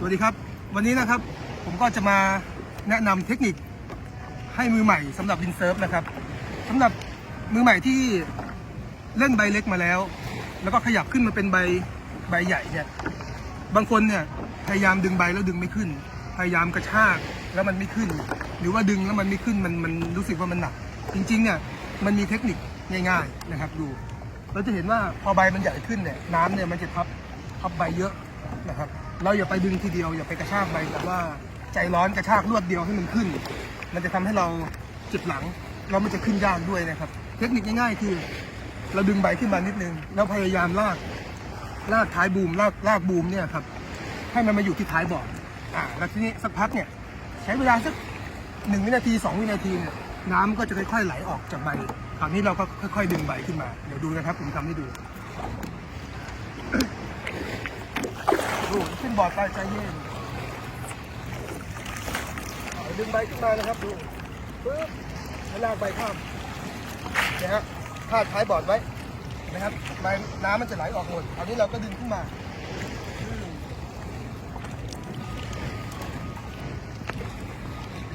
สวัสดีครับ วันนี้นะครับผมก็จะมาแนะนำเทคนิคให้มือใหม่สำหรับวินเซิร์ฟนะครับสำหรับมือใหม่ที่เล่นใบเล็กมาแล้ว แล้วก็ขยับขึ้นมาเป็นใบใบใหญ่เนี่ยบางคนเนี่ยพยายามดึงใบแล้วดึงไม่ขึ้น พยายามกระชากแล้วมันไม่ขึ้น หรือว่าดึงแล้วมันไม่ขึ้นมันมันรู้สึกว่ามันหนัก จริงๆเนี่ยมันมีเทคนิคง่าย ๆนะครับดูเราจะเห็นว่าพอใบมันใหญ่ขึ้นเนี่ยน้ำเนี่ยมันจะทับทับใบเยอะนะครับ เราอย่าไปดึงทีเดียวอย่าไปกระชากใบแต่ว่าใจร้อนกระชากรวดเดียวให้มันขึ้น มันจะทำให้เราเจ็บหลังเรามันจะขึ้นยากด้วยนะครับ เทคนิคง่ายๆคือ เราดึงใบขึ้นมานิดนึง แล้วพยายามลากลากท้ายบูมลากลากบูมเนี่ยครับให้มันมาอยู่ที่ท้ายบอร์ดอ่าแล้วทีนี้สักพักเนี่ยใช้เวลาสักหนึ่งวินาทีสองวินาทีเนี่ยน้ำก็จะค่อยๆไหลออกจากใบคราวนี้เราก็ค่อย ๆ ดึงใบขึ้นมา เดี๋ยวดูนะครับผมทำให้ดู ดูขึ้นบอร์ดไปใจเย็นดึงใบขึ้นมานะครับดูปึ๊บแล้วลากใบข้ามนะฮะพาดท้ายบอร์ดไว้นะครับใบน้ำมันจะไหลออกหมดคราวนี้เราก็ดึงขึ้นมา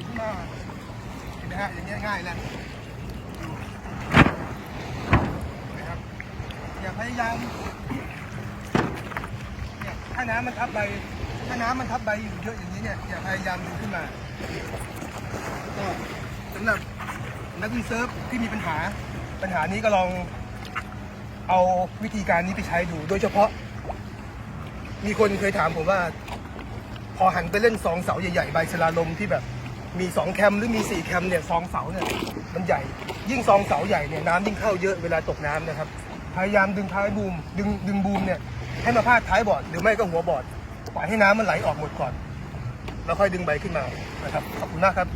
ขึ้นมาเห็นไหมฮะอย่างเงี้ยง่ายแล้วนะครับอย่าพยายาม ถ้าน้ำมันทับใบ ถ้าน้ำมันทับใบอยู่เยอะอย่างนี้เนี่ยอย่าพยายามดึงขึ้นมาก็สำหรับนักวินเซิร์ฟที่มีปัญหา ปัญหานี้ก็ลองเอาวิธีการนี้ไปใช้ดู โดยเฉพาะ มีคนเคยถามผมว่า พอหันไปเล่นสองเสาใหญ่ๆใบสลาลมที่แบบมีสองแคมหรือมีสี่แคมเนี่ยสองเสาเนี่ยมันใหญ่ ยิ่งสองเสาใหญ่เนี่ยน้ำยิ่งเข้าเยอะเวลาตกน้ำนะครับ พยายามดึงท้ายบูมดึงดึงบูมเนี่ย ให้มาพาดท้ายบอร์ดหรือไม่ก็หัวบอร์ดปล่อยให้น้ำมันไหลออกหมดก่อน แล้วค่อยดึงใบขึ้นมานะครับขอบคุณมากครับ